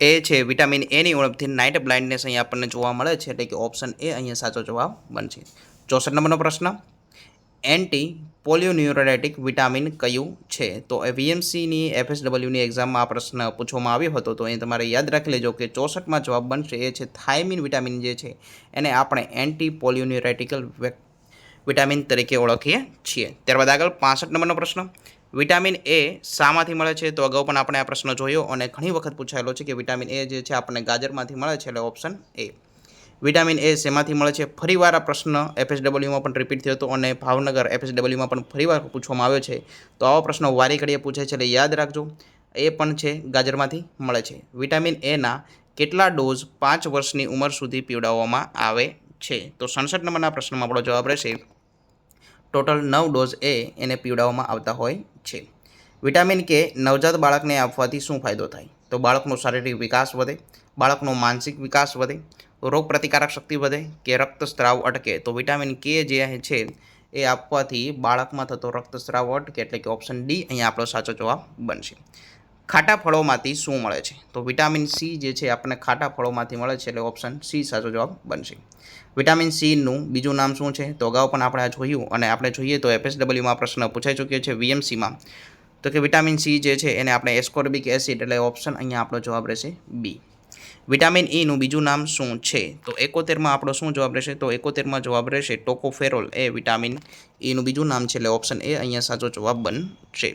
એ છે વિટામિન એની ઉણપથી નાઇટ બ્લાઇન્ડનેસ અહીંયા આપણને જોવા મળે છે, એટલે કે ઓપ્શન એ અહીંયા સાચો જવાબ બનશે. ચોસઠ નંબરનો પ્રશ્ન એન્ટી પોલિયોન્યુરોડાઇટિક વિટામિન કયું છે? તો એ વીએમસીની એફએસડબલ્યુની એક્ઝામમાં આ પ્રશ્ન પૂછવામાં આવ્યો હતો, તો એ તમારે યાદ રાખી લેજો કે ચોસઠમાં જવાબ બનશે, એ છે થાઇમિન વિટામિન જે છે, એને આપણે એન્ટી પોલિયોન્યુરાઇટિકલ વિટામિન તરીકે ઓળખીએ છીએ. ત્યારબાદ આગળ પાસઠ નંબરનો પ્રશ્ન વિટામિન એ શામાંથી મળે છે તો અગાઉ પણ આપણે આ પ્રશ્ન જોયો અને ઘણી વખત પૂછાયેલો છે કે વિટામિન એ જે છે આપણને ગાજરમાંથી મળે છે એટલે ઓપ્શન એ વિટામિન એ શેમાંથી મળે છે? ફરીવાર આ પ્રશ્ન એફએસડબલ્યુમાં પણ રિપીટ થયો હતો અને ભાવનગર એફએસડબલ્યુમાં પણ ફરીવાર પૂછવામાં આવ્યો છે. તો આવો પ્રશ્નો વારી ઘડીએ પૂછે છે એટલે યાદ રાખજો, એ પણ છે ગાજરમાંથી મળે છે. વિટામિન એના કેટલા ડોઝ પાંચ વર્ષની ઉંમર સુધી પીવડાવવામાં આવે છે? તો સડસઠ નંબરના પ્રશ્નમાં આપણો જવાબ રહેશે ટોટલ નવ ડોઝ એ એને પીવડાવવામાં આવતા હોય છે. વિટામિન કે નવજાત બાળકને આપવાથી શું ફાયદો થાય? તો બાળકનો શારીરિક વિકાસ વધે, બાળકનો માનસિક વિકાસ વધે રોગ પ્રતિકારક શક્તિ વધે કે રક્તસ્રાવ અટકે, તો વિટામિન કે જે છે એ આપવાથી બાળકમાં થતો રક્તસ્રાવ અટકે એટલે કે ઓપ્શન ડી અહીંયા આપણો સાચો જવાબ બનશે. ખાટા ફળોમાંથી શું મળે છે? તો વિટામિન સી જે છે આપણને ખાટા ફળોમાંથી મળે છે એટલે ઓપ્શન સી સાચો જવાબ બનશે. વિટામિન સીનું બીજું નામ શું છે? તો અગાઉ પણ આપણે આ જોયું અને આપણે જોઈએ તો એફએસડબલ્યુમાં પ્રશ્ન પૂછાઈ ચૂક્યો છે વીએમસીમાં. તો કે વિટામિન સી જે છે એને આપણે એસ્કોર્બિક એસિડ એટલે ઓપ્શન અહીંયા આપણો જવાબ રહેશે બી. વિટામિન ઈનું બીજું નામ શું છે? તો એકોતેરમાં આપણો શું જવાબ રહેશે? તો એકોતેરમાં જવાબ રહેશે ટોકોફેરોલ. એ વિટામિન ઈનું બીજું નામ છે એટલે ઓપ્શન એ અહીંયા સાચો જવાબ બનશે.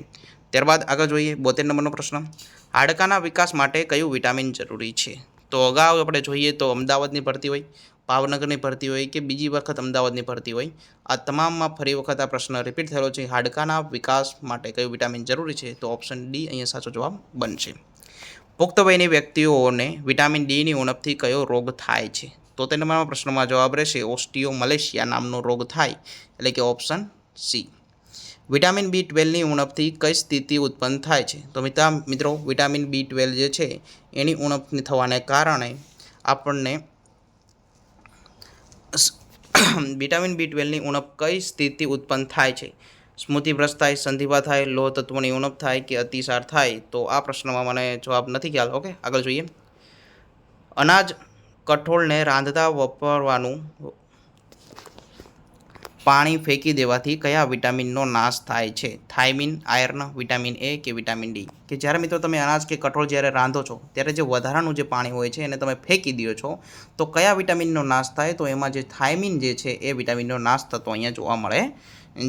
ત્યારબાદ આગળ જોઈએ બોતેર નંબરનો પ્રશ્ન. હાડકાના વિકાસ માટે કયું વિટામિન જરૂરી છે? તો અગાઉ આપણે જોઈએ તો અમદાવાદની ભરતી હોય, ભાવનગરની ભરતી હોય કે બીજી વખત અમદાવાદની ભરતી હોય, આ તમામમાં ફરી વખત આ પ્રશ્ન રિપીટ થયેલો છે. હાડકાના વિકાસ માટે કયું વિટામિન જરૂરી છે? તો ઓપ્શન ડી અહીંયા સાચો જવાબ બનશે. પુખ્ત વયની વ્યક્તિઓને વિટામિન ડીની ઉણપથી કયો રોગ થાય છે? તો તે નંબરના પ્રશ્નમાં જવાબ રહેશે ઓસ્ટિયો મલેશિયા નામનો રોગ થાય, એટલે કે ઓપ્શન સી વિટામિન બી ટ્વેલ્વની ઉણપથી કઈ સ્થિતિ ઉત્પન્ન થાય છે? તો મિત્ર મિત્રો, વિટામિન બી ટ્વેલ્વ જે છે, એની ઉણપની થવાને કારણે આપણને વિટામિન બી ટ્વેલ્વની ઉણપ કઈ સ્થિતિ ઉત્પન્ન થાય છે? સ્મૃતિભ્રષ્ટ થાય સંધિવા થાય, લોહ તત્વોની ઉણપ થાય કે અતિસાર થાય? તો આ પ્રશ્નમાં મને જવાબ નથી ખ્યાલ. ઓકે, આગળ જોઈએ. અનાજ કઠોળને રાંધતા વાપરવાનું પાણી ફેંકી દેવાથી કયા વિટામિનનો નાશ થાય છે? થાઇમિન, આયર્ન, વિટામિન એ કે વિટામિન ડી? કે જ્યારે મિત્રો તમે અનાજ કે કઠોળ જ્યારે રાંધો છો, ત્યારે જે વધારાનું જે પાણી હોય છે એને તમે ફેંકી દો છો, તો કયા વિટામિનનો નાશ થાય? તો એમાં જે થાઇમિન જે છે એ વિટામિનનો નાશ થતો અહીંયા જોવા મળે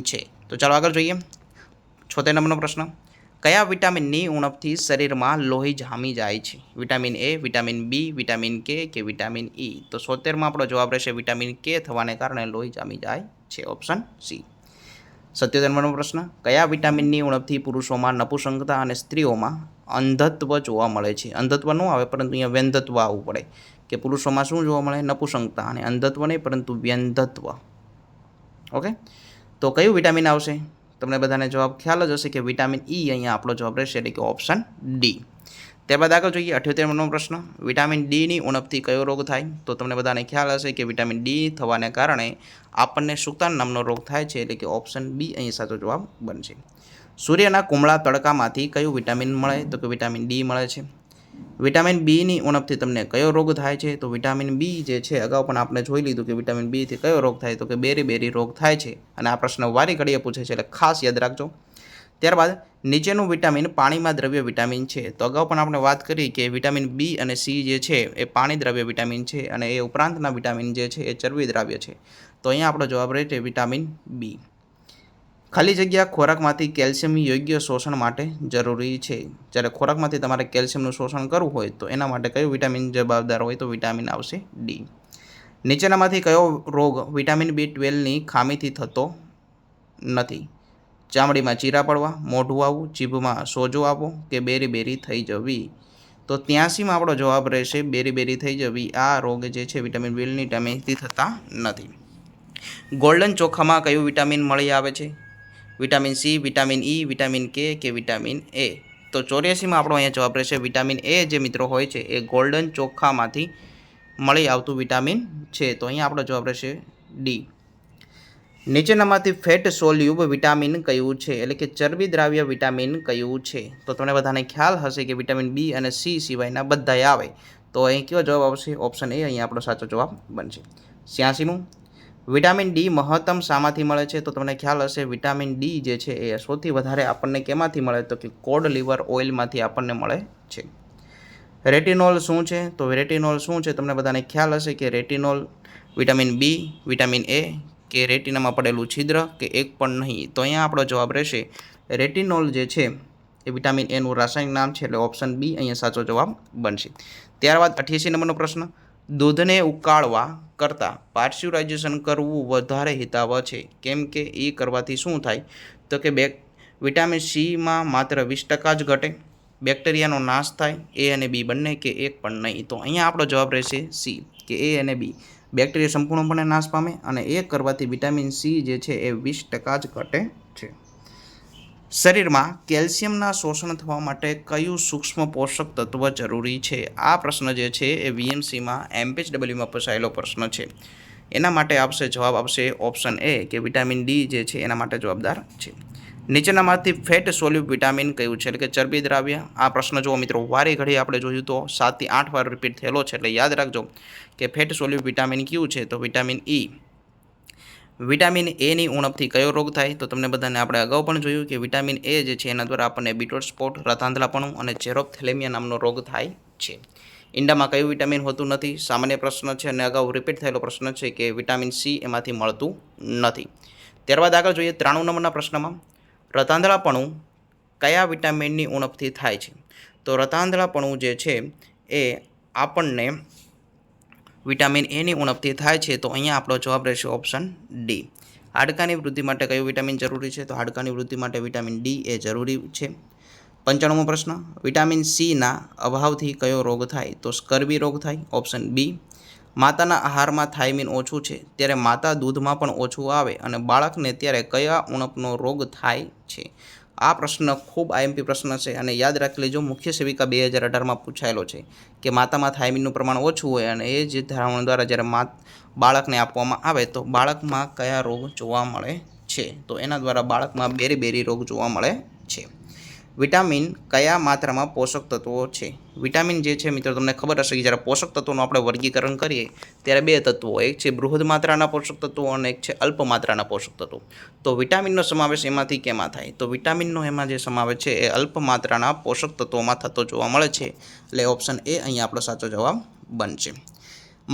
છે. તો ચાલો આગળ જોઈએ. છોતેર નંબરનો પ્રશ્ન. કયા વિટામિનની ઉણપથી શરીરમાં લોહી જામી જાય છે? Vitamin A, vitamin B, vitamin K કે વિટામિન ઈ? તો સોતેરમાં આપણો જવાબ રહેશે વિટામિન કે થવાને કારણે લોહી જામી જાય છે ઓપ્શન સી સત્યોતેર નંબરનો પ્રશ્ન, કયા વિટામિનની ઉણપથી પુરુષોમાં નપુસંગતા અને સ્ત્રીઓમાં અંધત્વ જોવા મળે છે? અંધત્વ ન આવે, પરંતુ અહીંયા વ્યંધત્વ આવવું પડે. કે પુરુષોમાં શું જોવા મળે? નપુસંગતા અને અંધત્વ નહીં, પરંતુ વ્યંધત્વ. ઓકે? તો કયું વિટામિન આવશે? તમને બધાને જવાબ ખ્યાલ જ હશે કે વિટામિન ઈ અહીંયા આપણો જવાબ રહેશે એટલે કે ઓપ્શન ડી ત્યારબાદ આગળ જોઈએ અઠ્યોતેર પ્રશ્ન. વિટામિન ડીની ઉણપથી કયો રોગ થાય? તો તમને બધાને ખ્યાલ હશે કે વિટામિન ડી થવાને કારણે આપણને સુક્તાન નામનો રોગ થાય છે એટલે કે ઓપ્શન બી અહીં સાચો જવાબ બનશે. સૂર્યના કુમળા તડકામાંથી કયું વિટામિન મળે? તો કે વિટામિન ડી મળે છે. વિટામિન બીની ઉણપથી તમને કયો રોગ થાય છે? તો વિટામિન બી જે છે, અગાઉ પણ આપણે જોઈ લીધું કે વિટામિન બીથી કયો રોગ થાય? તો કે બેરી બેરી રોગ થાય છે. અને આ પ્રશ્ન વારી ઘડીએ પૂછે છે એટલે ખાસ યાદ રાખજો. ત્યારબાદ નીચેનું વિટામિન પાણીમાં દ્રવ્ય વિટામિન છે. તો અગાઉ પણ આપણે વાત કરી કે વિટામિન બી અને સી જે છે એ પાણી દ્રવ્ય વિટામિન છે અને એ ઉપરાંતના વિટામિન જે છે એ ચરબી દ્રાવ્ય છે. તો અહીંયા આપણો જવાબ રહે છે વિટામિન બી. ખાલી જગ્યા ખોરાકમાંથી કેલ્શિયમ યોગ્ય શોષણ માટે જરૂરી છે. જ્યારે ખોરાકમાંથી તમારે કેલ્શિયમનું શોષણ કરવું હોય તો એના માટે કયું વિટામિન જવાબદાર હોય તો વિટામિન આવશે ડી. નીચેનામાંથી કયો રોગ વિટામિન બી ટ્વેલ્વની ખામીથી થતો નથી? ચામડીમાં ચીરા પડવા, મોઢું આવવું, જીભમાં સોજો આવવો કે બેરી બેરી થઈ જવી? તો ત્યાંસીમાં આપણો જવાબ રહેશે બેરી બેરી થઈ જવી. આ રોગ જે છે વિટામિન બીલની ટામેથી થતા નથી. ગોલ્ડન ચોખામાં કયું વિટામિન મળી આવે છે? Vitamin C, vitamin E, vitamin K કે વિટામિન એ? તો ચોર્યાસીમાં આપણો અહીંયા જવાબ રહેશે વિટામિન એ જે મિત્રો હોય છે એ ગોલ્ડન ચોખામાંથી મળી આવતું વિટામિન છે. તો અહીંયા આપણો જવાબ રહેશે ડી. નીચેનામાંથી ફેટ સોલ્યુબ વિટામિન કયું છે? એટલે કે ચરબી દ્રાવ્ય વિટામિન કયું છે? તો તમને બધાને ખ્યાલ હશે કે વિટામિન બી અને સી સિવાયના બધાય આવે. તો અહીં કયો જવાબ આવશે? ઓપ્શન એ અહીં આપણો સાચો જવાબ બનશે. છ્યાસીમું. વિટામિન ડી મહત્તમ શામાંથી મળે છે? તો તમને ખ્યાલ હશે, વિટામિન ડી જે છે એ સૌથી વધારે આપણને કેમાંથી મળે? તો કે કોડ લીવર ઓઇલમાંથી આપણને મળે છે. રેટિનોલ શું છે? તો રેટિનોલ શું છે? તમને બધાને ખ્યાલ હશે કે retinol, vitamin B, vitamin A કે રેટિનામાં પડેલું છિદ્ર કે એક પણ નહીં. તો અહીંયા આપણો જવાબ રહેશે, રેટિનોલ જે છે એ વિટામિન એનું રાસાયણિક નામ છે એટલે ઓપ્શન બી અહીંયા સાચો જવાબ બનશે. ત્યારબાદ અઠ્યાસી નંબરનો પ્રશ્ન, દૂધને ઉકાળવા કરતાં પાર્શ્યુરાઇઝેશન કરવું વધારે હિતાવહ છે. કેમ કે એ કરવાથી શું થાય? તો કે બે વિટામિન સીમાં માત્ર વીસ ટકા જ ઘટે, બેક્ટેરિયાનો નાશ થાય એ અને બી બંને કે એક પણ નહીં. તો અહીંયા આપણો જવાબ રહેશે સી કે એ અને બી બેક્ટેરિયા સંપૂર્ણપણે નાશ પામે અને એ કરવાથી વિટામિન સી જે છે એ વીસ ટકા જ ઘટે છે. શરીરમાં કેલ્શિયમના શોષણ થવા માટે કયું સૂક્ષ્મ પોષક તત્વ જરૂરી છે? આ પ્રશ્ન જે છે એ વીએમસીમાં એમપીએચડબલ્યુમાં પૂછાયેલો પ્રશ્ન છે. એના માટે આપશે જવાબ આપશે ઓપ્શન એ કે વિટામિન ડી જે છે એના માટે જવાબદાર છે. નીચેનામાંથી ફેટ સોલ્યુબ વિટામિન કયું છે? એટલે કે ચરબી દ્રાવ્ય? આ પ્રશ્ન જો મિત્રો, વારે ઘડી આપણે જોયું તો સાતથી આઠ વાર રિપીટ થયેલો છે. એટલે યાદ રાખજો કે ફેટ સોલ્યુબ વિટામિન કયું છે? તો વિટામિન ઈ વિટામિન એની ઉણપથી કયો રોગ થાય? તો તમને બધાને આપણે અગાઉ પણ જોયું કે વિટામિન એ જે છે એના દ્વારા આપણને બીટોટ સ્પોટ રતાંધલાપણું અને ચેરોપથેલેમિયા નામનો રોગ થાય છે. ઈંડામાં કયું વિટામિન હોતું નથી? સામાન્ય પ્રશ્ન છે અને અગાઉ રિપીટ થયેલો પ્રશ્ન છે કે વિટામિન સી એમાંથી મળતું નથી. ત્યારબાદ આગળ જોઈએ ત્રાણું નંબરના પ્રશ્નમાં. રતાંધળાપણું કયા વિટામિનની ઉણપથી થાય છે? તો રતાંધળાપણું જે છે એ આપણને વિટામિન એની ઉણપથી થાય છે, તો અહીંયા આપણો જવાબ રહેશે ઓપ્શન ડી હાડકાની વૃદ્ધિ માટે કયું વિટામિન જરૂરી છે? તો હાડકાની વૃદ્ધિ માટે વિટામિન ડી એ જરૂરી છે. પંચાણુંમો પ્રશ્ન, વિટામિન સીના અભાવથી કયો રોગ થાય? તો સ્કર્વી રોગ થાય, ઓપ્શન બી માતાના આહારમાં થાઇમિન ઓછું છે. ત્યારે માતા દૂધમાં પણ ઓછું આવે અને બાળકને ત્યારે કયા ઉણપનો રોગ થાય છે? આ પ્રશ્ન ખૂબ આઈએમપી પ્રશ્ન છે અને યાદ રાખી લેજો, મુખ્ય સેવિકા બે હજાર અઢારમાં પૂછાયેલો છે કે માતામાં થાઇમિનનું પ્રમાણ ઓછું હોય અને એ જ ધારણા દ્વારા જ્યારે મા બાળકને આપવામાં આવે તો બાળકમાં કયા રોગ જોવા મળે છે? તો એના દ્વારા બાળકમાં બેરી બેરી રોગ જોવા મળે છે. વિટામિન કયા માત્રામાં પોષક તત્વો છે? વિટામિન જે છે, મિત્રો, તમને ખબર હશે કે જ્યારે પોષક તત્વોનું આપણે વર્ગીકરણ કરીએ, ત્યારે બે તત્વો, એક છે બૃહદ માત્રાના પોષક તત્વો અને એક છે અલ્પ માત્રાના પોષક તત્વો. તો વિટામિનનો સમાવેશ એમાંથી કેમાં થાય? તો વિટામિનનો એમાં જે સમાવેશ છે, એ અલ્પ માત્રાના પોષક તત્વોમાં થતો જોવા મળે છે. એટલે ઓપ્શન એ અહીંયા આપણો સાચો જવાબ બનશે.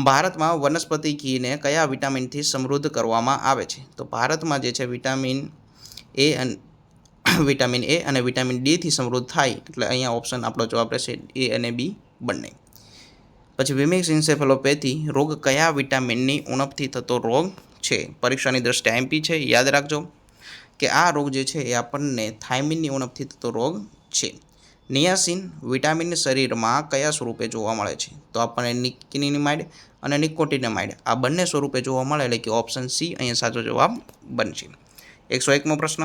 ભારતમાં વનસ્પતિ ઘીને કયા વિટામિનથી સમૃદ્ધ કરવામાં આવે છે? તો ભારતમાં જે છે, વિટામિન એ વિટામિન એ અને વિટામિન ડીથી સમૃદ્ધ થાય એટલે અહીંયા ઓપ્શન આપણો જવાબ રહેશે એ અને બી બંને. પછી વિમિક્સ ઇન્સેફેલોપેથી રોગ કયા વિટામિનની ઉણપથી થતો રોગ છે? પરીક્ષાની દ્રષ્ટિએ એમપી છે, યાદ રાખજો કે આ રોગ જે છે એ આપણને થાઇમિનની ઉણપથી થતો રોગ છે. નિયાસિન વિટામિન શરીરમાં કયા સ્વરૂપે જોવા મળે છે? તો આપણને નિકિનિમાઇડ અને નિકોટિનેમાઇડ આ બંને સ્વરૂપે જોવા મળે એટલે કે ઓપ્શન સી અહીંયા સાચો જવાબ બનશે. એકસો એકમો પ્રશ્ન.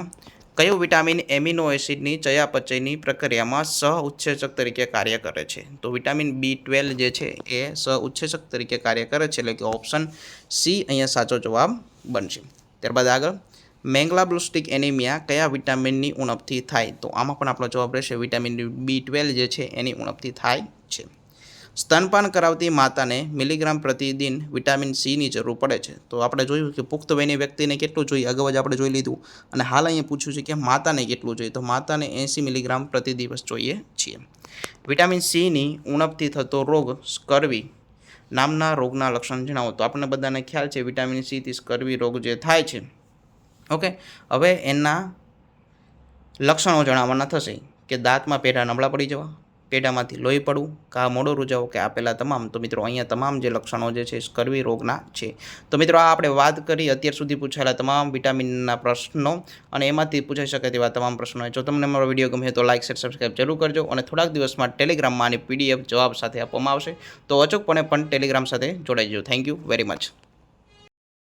કયું વિટામિન એમિનો એસિડની ચયાપચયની પ્રક્રિયામાં સહ ઉત્સેચક તરીકે કાર્ય કરે છે? તો વિટામિન બી ટ્વેલ્વ જે છે એ સહ ઉત્સેચક તરીકે કાર્ય કરે છે એટલે કે ઓપ્શન સી અહીંયા સાચો જવાબ બનશે. ત્યારબાદ આગળ, મેંગલાબ્લુસ્ટિક એનિમિયા કયા વિટામિનની ઉણપથી થાય? તો આમાં પણ આપણો જવાબ રહેશે વિટામિન બી ટ્વેલ્વ જે છે એની ઉણપથી થાય છે. સ્તનપાન કરાવતી માતાને મિલીગ્રામ પ્રતિદિન વિટામિન સીની જરૂર પડે છે. તો આપણે જોયું કે પુખ્ત વયની વ્યક્તિને કેટલું જોઈએ? અગાઉ જ આપણે જોઈ લીધું. અને હાલ અહીંયા પૂછ્યું છે કે માતાને કેટલું જોઈએ? તો માતાને એંસી મિલીગ્રામ પ્રતિ દિવસ જોઈએ છીએ. વિટામિન સીની ઉણપથી થતો રોગ સ્કરવી નામના રોગના લક્ષણ જણાવો. તો આપણને બધાને ખ્યાલ છે, વિટામિન સીથી સ્કરવી રોગ જે થાય છે. ઓકે? હવે એના લક્ષણો જણાવવાના થશે કે દાંતમાં પેઢા નબળા પડી જવા પેઢામાંથી લોહી પડવું કા મોડો રૂજાવો કે આપેલા તમામ. તો મિત્રો, અહીંયા તમામ જે લક્ષણો જે છે સ્કર્વી રોગના છે. તો મિત્રો, આ આપણે વાત કરી અત્યાર સુધી પૂછાયેલા તમામ વિટામિનના પ્રશ્નો અને એમાંથી પૂછાઈ શકે તેવા તમામ પ્રશ્નો જો તમને મારો વીડિયો ગમે તો લાઇક શેર સબસ્ક્રાઈબ જરૂર કરજો અને થોડાક દિવસમાં ટેલિગ્રામમાં આની પીડીએફ જવાબ સાથે આપવામાં આવશે. તો અચૂકપણે પણ ટેલિગ્રામ સાથે જોડાઈ જજો. Thank you very much